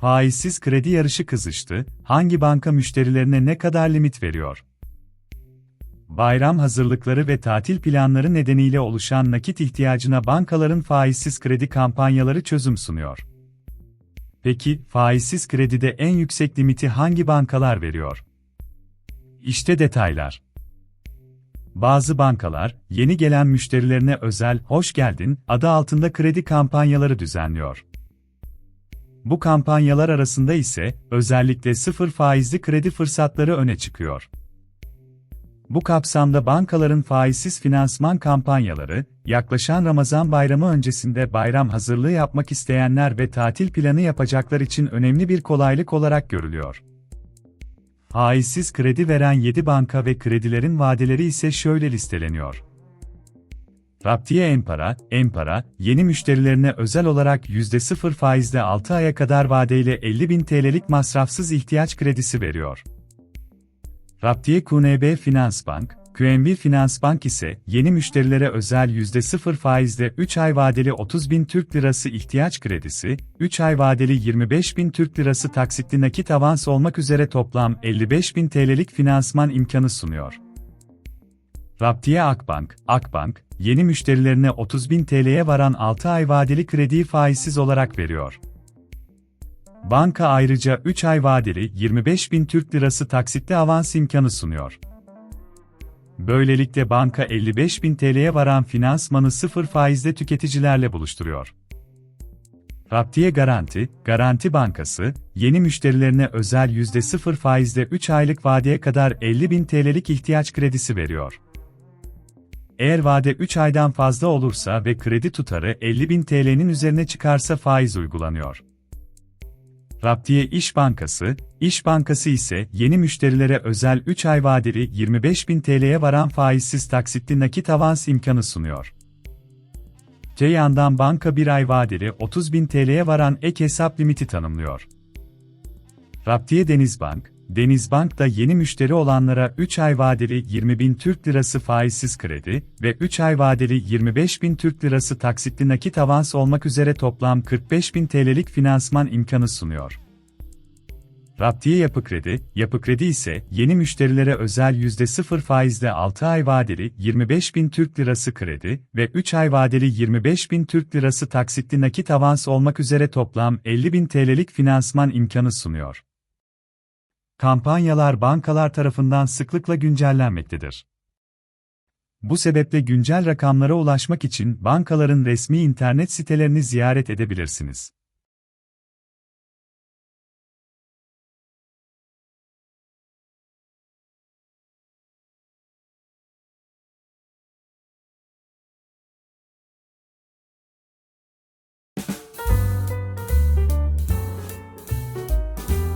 Faizsiz kredi yarışı kızıştı, hangi banka müşterilerine ne kadar limit veriyor? Bayram hazırlıkları ve tatil planları nedeniyle oluşan nakit ihtiyacına bankaların faizsiz kredi kampanyaları çözüm sunuyor. Peki, faizsiz kredide en yüksek limiti hangi bankalar veriyor? İşte detaylar. Bazı bankalar, yeni gelen müşterilerine özel "Hoş geldin" adı altında kredi kampanyaları düzenliyor. Bu kampanyalar arasında ise özellikle sıfır faizli kredi fırsatları öne çıkıyor. Bu kapsamda bankaların faizsiz finansman kampanyaları, yaklaşan Ramazan bayramı öncesinde bayram hazırlığı yapmak isteyenler ve tatil planı yapacaklar için önemli bir kolaylık olarak görülüyor. Faizsiz kredi veren 7 banka ve kredilerin vadeleri ise şöyle listeleniyor. Raptiye Empara, Empara, yeni müşterilerine özel olarak %0 faizle 6 aya kadar vadeyle 50 bin TL'lik masrafsız ihtiyaç kredisi veriyor. Raptiye QNB Finansbank, QNB Finansbank ise yeni müşterilere özel %0 faizle 3 ay vadeli 30 bin Türk Lirası ihtiyaç kredisi, 3 ay vadeli 25 bin Türk Lirası taksitli nakit avans olmak üzere toplam 55 bin TL'lik finansman imkanı sunuyor. Raptiye Akbank, Akbank, yeni müşterilerine 30 bin TL'ye varan 6 ay vadeli krediyi faizsiz olarak veriyor. Banka ayrıca 3 ay vadeli 25 bin Türk Lirası taksitli avans imkanı sunuyor. Böylelikle banka 55 bin TL'ye varan finansmanı sıfır faizle tüketicilerle buluşturuyor. Raptiye Garanti, Garanti Bankası, yeni müşterilerine özel %0 faizle 3 aylık vadeye kadar 50 bin TL'lik ihtiyaç kredisi veriyor. Eğer vade 3 aydan fazla olursa ve kredi tutarı 50 bin TL'nin üzerine çıkarsa faiz uygulanıyor. Raptiye İş Bankası, İş Bankası ise yeni müşterilere özel 3 ay vadeli 25 bin TL'ye varan faizsiz taksitli nakit avans imkanı sunuyor. Te yandan banka bir ay vadeli 30 bin TL'ye varan ek hesap limiti tanımlıyor. Raptiye Denizbank, Denizbank da yeni müşteri olanlara 3 ay vadeli 20 bin Türk Lirası faizsiz kredi ve 3 ay vadeli 25 bin Türk Lirası taksitli nakit avans olmak üzere toplam 45 bin TL'lik finansman imkanı sunuyor. Raptiye Yapı Kredi, Yapı Kredi ise yeni müşterilere özel %0 faizle 6 ay vadeli 25 bin Türk Lirası kredi ve 3 ay vadeli 25 bin Türk Lirası taksitli nakit avans olmak üzere toplam 50 bin TL'lik finansman imkanı sunuyor. Kampanyalar bankalar tarafından sıklıkla güncellenmektedir. Bu sebeple güncel rakamlara ulaşmak için bankaların resmi internet sitelerini ziyaret edebilirsiniz.